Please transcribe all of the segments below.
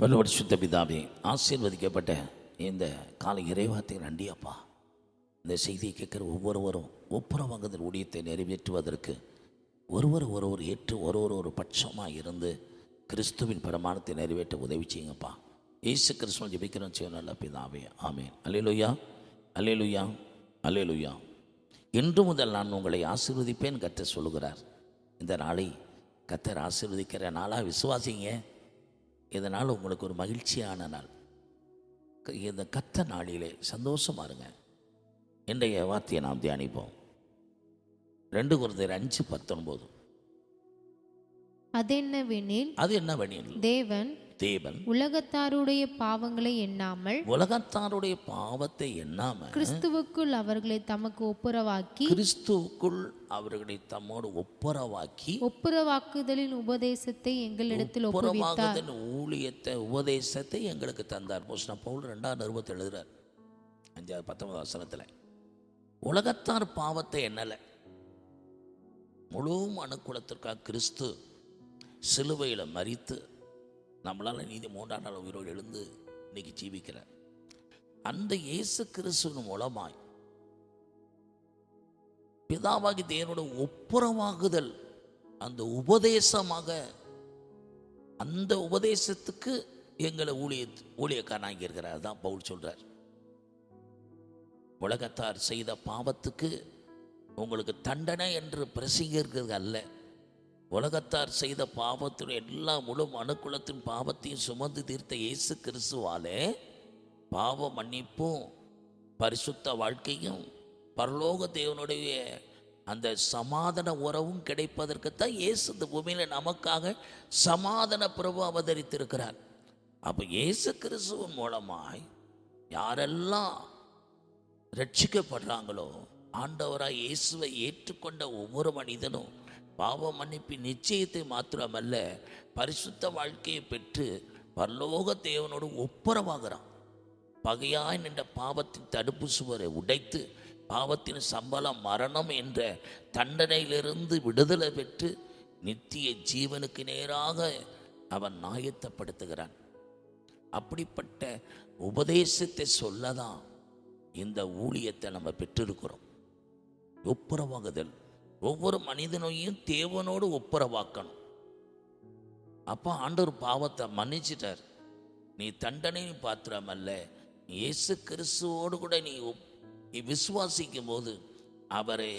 பல்லவர் சுத்த பிதாவே ஆசீர்வதிக்கப்பட்ட இந்த காலை இறைவார்த்தைக்கு நன்றி அப்பா இந்த செய்தியை கேட்குற ஒவ்வொருவரும் ஒப்புரவாங்குதல் ஊழியத்தை நிறைவேற்றுவதற்கு ஒருவர் ஒருவர் ஏற்று ஒரு ஒரு ஒரு பட்சமாக இருந்து கிறிஸ்துவின் பிரமாணத்தை நிறைவேற்ற உதவி செய்யுங்கப்பா. ஏசு கிறிஸ்துவன் ஜெபிக்கிறோம் செய்ய நல்ல பிதாவே. ஆமேன். அல்லேலுயா. அல்லேலுயா. அல்லேலுயா. இன்று முதல் நான் உங்களை ஆசீர்வதிப்பேன் கர்த்தர் சொல்லுகிறார். இந்த நாளை கத்தர் ஆசீர்வதிக்கிற நாளாக விசுவாசிங்க. இதனால் உங்களுக்கு ஒரு மகிழ்ச்சியான நாள். இந்த கத்த நாளிலே சந்தோஷமா இருங்க. இன்றைய வார்த்தையை நாம் தியானிப்போம். ரெண்டு குருந்தர் அஞ்சு பத்தொன்பது. அதென்னவெனில் அது என்ன வழியில் தேவன் தேவன் உலகத்தாருடைய பாவங்களை எண்ணாமல் உலகத்தாருடைய பாவத்தை எண்ணாம கிறிஸ்துவுக்குள் அவர்களை தமக்கு ஒப்புரவாக்கி கிறிஸ்துவுக்குள் அவர்களை தம்மோடு ஒப்புரவாக்கி ஒப்புரவாக்குதலின் உபதேசத்தை எங்களிடத்தில் ஒப்புரவாகுதல் ஊழியத்தை உபதேசத்தை எங்களுக்கு தந்தார். போஸ்னா பவுல் ரெண்டாம் நிருபத்தை எழுதுறார். அஞ்சாவது பத்தொன்பது வசனத்தில். உலகத்தார் பாவத்தை எண்ணலை. முழு மனுக்குலத்திற்காக கிறிஸ்து சிலுவையில் மறித்து நம்மளால் நீதி மூன்றாம் நாள் உயிரோடு எழுந்து இன்னைக்கு ஜீவிக்கிறார் அந்த இயேசு கிறிஸ்துவின் மூலமாய் பிதாவாகி தேவனோட ஒப்புரவாகுதல் அந்த உபதேசமாக அந்த உபதேசத்துக்கு எங்களை ஊழிய ஊழியக்காரனாகி இருக்கிறார். தான் பவுல் சொல்கிறார் உலகத்தார் செய்த பாவத்துக்கு உங்களுக்கு தண்டனை என்று பிரசங்கிக்கிறது அல்ல. உலகத்தார் செய்த பாவத்துடைய எல்லா முழு மனுக்குலத்தின் பாவத்தையும் சுமந்து தீர்த்த இயேசு கிறிஸ்துவாலே பாவ மன்னிப்பும் பரிசுத்த வாழ்க்கையும் பரலோக தேவனுடைய அந்த சமாதான உறவும் கிடைப்பதற்குத்தான் இயேசு இந்த பூமியில் நமக்காக சமாதான பிரபு அவதரித்திருக்கிறார். அப்போ இயேசு கிறிஸ்துவின் மூலமாய் யாரெல்லாம் ரட்சிக்கப்படுறாங்களோ ஆண்டவராக இயேசுவை ஏற்றுக்கொண்ட ஒவ்வொரு மனிதனும் பாவ மன்னிப்பின் நிச்சயத்தை மாத்திரமல்ல பரிசுத்த வாழ்க்கையை பெற்று பரலோக தேவனோடு ஒப்புரவாகிறான். பகையாய் நின்ற பாவத்தின் தடுப்பு சுவரை உடைத்து பாவத்தின் சம்பளம் மரணம் என்ற தண்டனையிலிருந்து விடுதலை பெற்று நித்திய ஜீவனுக்கு நேராக அவன் நாயத்தப்படுத்துகிறான். அப்படிப்பட்ட உபதேசத்தை சொல்லதான் இந்த ஊழியத்தை நம்ம பெற்றிருக்கிறோம். ஒப்புரவாகுதல். ஒவ்வொரு மனிதனையும் தேவனோடு ஒப்புரவாக்கணும். அப்போ ஆண்டவர் பாவத்தை மன்னிச்சிட்டார். நீ தண்டனை பாத்திரமல்ல நீ இயேசு கிறிஸ்துவோடு கூட நீ நீ விசுவாசிக்கும் போது அவரை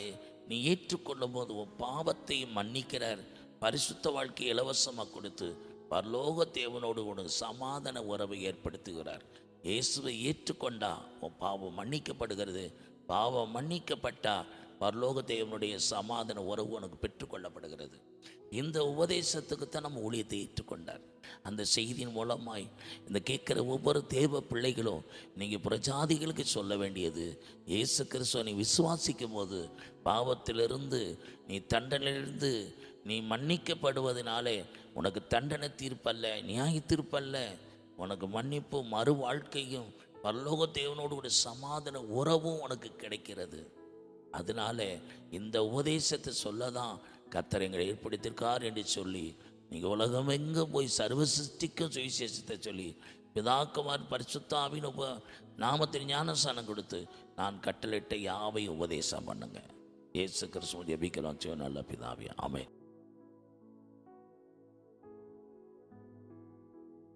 நீ ஏற்றுக்கொள்ளும் போது உன் பாவத்தையும் மன்னிக்கிறார். பரிசுத்த வாழ்க்கை இலவசமாக கொடுத்து பரலோக தேவனோடு கூட சமாதான உறவை ஏற்படுத்துகிறார். இயேசுவை ஏற்றுக்கொண்டா உன் பாவம் மன்னிக்கப்படுகிறது. பாவம் மன்னிக்கப்பட்டா பரலோக தேவனுடைய சமாதான உறவு உனக்கு பெற்றுக்கொள்ளப்படுகிறது. இந்த உபதேசத்துக்கு தான் நம்ம ஊழியத்தை ஏற்றுக்கொண்டார் அந்த செய்தியின் மூலமாய் இந்த கேட்குற ஒவ்வொரு தேவ பிள்ளைகளும் நீங்கள் பிரஜாதிகளுக்கு சொல்ல வேண்டியது இயேசு கிறிஸ்துவ நீ விசுவாசிக்கும் போது பாவத்திலிருந்து நீ தண்டனையிலிருந்து நீ மன்னிக்கப்படுவதனாலே உனக்கு தண்டனை தீர்ப்பல்ல நியாய தீர்ப்பல்ல உனக்கு மன்னிப்பும் மறு வாழ்க்கையும் பரலோக தேவனோடு கூட சமாதான உறவும் உனக்கு கிடைக்கிறது. அதனால இந்த உபதேசத்தை சொல்ல தான் கர்த்தர் எங்களை ஏற்படுத்தியிருக்கார் என்று சொல்லி நீங்கள் எங்கே போய் சர்வ சுவிசேஷத்தை சொல்லி பிதாக்குமார் பரிசுத்தாவின் உப நாமத்தின் ஞானசானம் கொடுத்து நான் கட்டளிட்ட யாவை உபதேசம் பண்ணுங்க. இயேசு கிறிஸ்துவ ஜெபிக்கலாம் நல்ல பிதாவே ஆமென்.